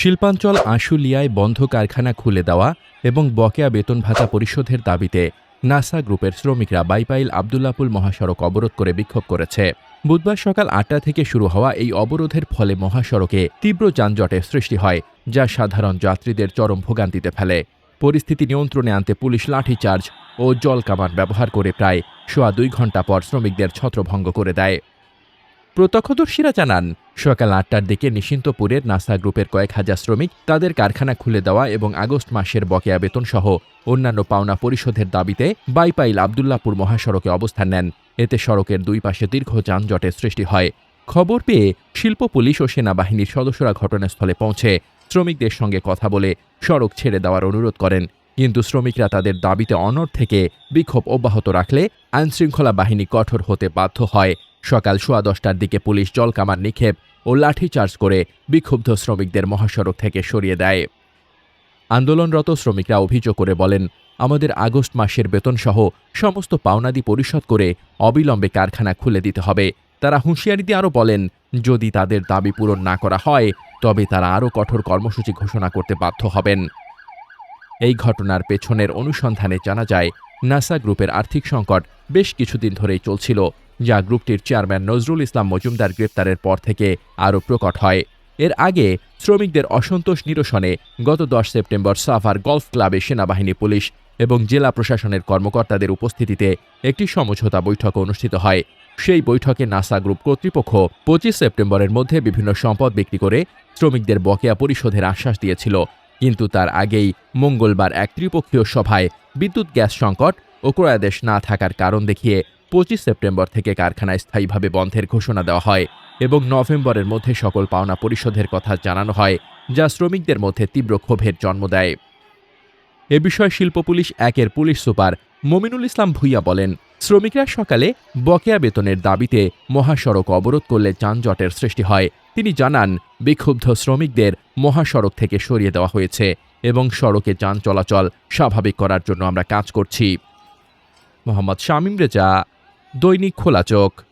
শিল্পাঞ্চল আশুলিয়ায় বন্ধ কারখানা খুলে দেওয়া এবং বকেয়া বেতন ভাতা পরিশোধের দাবিতে নাসা গ্রুপের শ্রমিকরা বাইপাইল আবদুল্লাপুল মহাসড়ক অবরোধ করে বিক্ষোভ করেছে। বুধবার সকাল আটটা থেকে শুরু হওয়া এই অবরোধের ফলে মহাসড়কে তীব্র যানজটের সৃষ্টি হয়, যা সাধারণ যাত্রীদের চরম ভোগান্তিতে ফেলে। পরিস্থিতি নিয়ন্ত্রণে আনতে পুলিশ লাঠিচার্জ ও জল কামান ব্যবহার করে প্রায় সোয়া দুই ঘণ্টা পর শ্রমিকদের ছত্রভঙ্গ করে দেয়। প্রত্যক্ষদর্শীরা জানান, সকাল আটটার দিকে নিশিন্তপুরের নাসা গ্রুপের কয়েক হাজার শ্রমিক তাদের কারখানা খুলে দেওয়া এবং আগস্ট মাসের বকেয়া বেতন সহ অন্যান্য পাওনা পরিশোধের দাবিতে বাইপাইল আবদুল্লাপুর মহাসড়কে অবস্থান নেন। এতে সড়কের দুই পাশে দীর্ঘ যানজটের সৃষ্টি হয়। খবর পেয়ে শিল্প, পুলিশ ও সেনাবাহিনীর সদস্যরা ঘটনাস্থলে পৌঁছে শ্রমিকদের সঙ্গে কথা বলে সড়ক ছেড়ে দেওয়ার অনুরোধ করেন। কিন্তু শ্রমিকরা তাদের দাবিতে অনড় থেকে বিক্ষোভ অব্যাহত রাখলে আইনশৃঙ্খলা বাহিনী কঠোর হতে বাধ্য হয়। সকাল সোয়া দশটার দিকে পুলিশ জলকামান নিক্ষেপ ও লাঠিচার্জ করে বিক্ষুব্ধ শ্রমিকদের মহাসড়ক থেকে সরিয়ে দেয়। আন্দোলনরত শ্রমিকরা অভিযোগ করে বলেন, আমাদের আগস্ট মাসের বেতনসহ সমস্ত পাওনাদি পরিশোধ করে অবিলম্বে কারখানা খুলে দিতে হবে। তারা হুঁশিয়ারিতে আরও বলেন, যদি তাদের দাবি পূরণ না করা হয়, তবে তারা আরও কঠোর কর্মসূচি ঘোষণা করতে বাধ্য হবেন। এই ঘটনার পেছনের অনুসন্ধানে জানা যায়, নাসা গ্রুপের আর্থিক সংকট বেশ কিছুদিন ধরেই চলছিল, যা গ্রুপটির চেয়ারম্যান নজরুল ইসলাম মজুমদার গ্রেপ্তারের পর থেকে আরও প্রকট হয়। এর আগে শ্রমিকদের অসন্তোষ নিরসনে গত দশ সেপ্টেম্বর সাভার গলফ ক্লাবে সেনাবাহিনী পুলিশ এবং জেলা প্রশাসনের কর্মকর্তাদের উপস্থিতিতে একটি সমঝোতা বৈঠক অনুষ্ঠিত হয়। সেই বৈঠকে নাসা গ্রুপ কর্তৃপক্ষ পঁচিশ সেপ্টেম্বরের মধ্যে বিভিন্ন সম্পদ বিক্রি করে শ্রমিকদের বকেয়া পরিশোধের আশ্বাস দিয়েছিল। কিন্তু তার আগেই মঙ্গলবার এক ত্রিপক্ষীয় সভায় বিদ্যুৎ, গ্যাস সংকট ও ক্রয়াদেশ না থাকার কারণ দেখিয়ে পঁচিশ সেপ্টেম্বর থেকে কারখানায় স্থায়ীভাবে বন্ধের ঘোষণা দেওয়া হয় এবং নভেম্বরের মধ্যে সকল পাওনা পরিশোধের কথা জানানো হয়, যা শ্রমিকদের মধ্যে তীব্র ক্ষোভের জন্ম দেয়। এ বিষয়ে শিল্প পুলিশ একের পুলিশ সুপার মমিনুল ইসলাম ভুইয়া বলেন শ্রমিকরা সকালে বকেয়া বেতনের দাবিতে মহাসড়ক অবরোধ করলে যানজটের সৃষ্টি হয়। তিনি জানান, বিক্ষুব্ধ শ্রমিকদের মহাসড়ক থেকে সরিয়ে দেওয়া হয়েছে এবং সড়কে যান চলাচল স্বাভাবিক করার জন্য আমরা কাজ করছি। মোহাম্মদ শামীম রেজা, দৈনিক খোলা চোখ।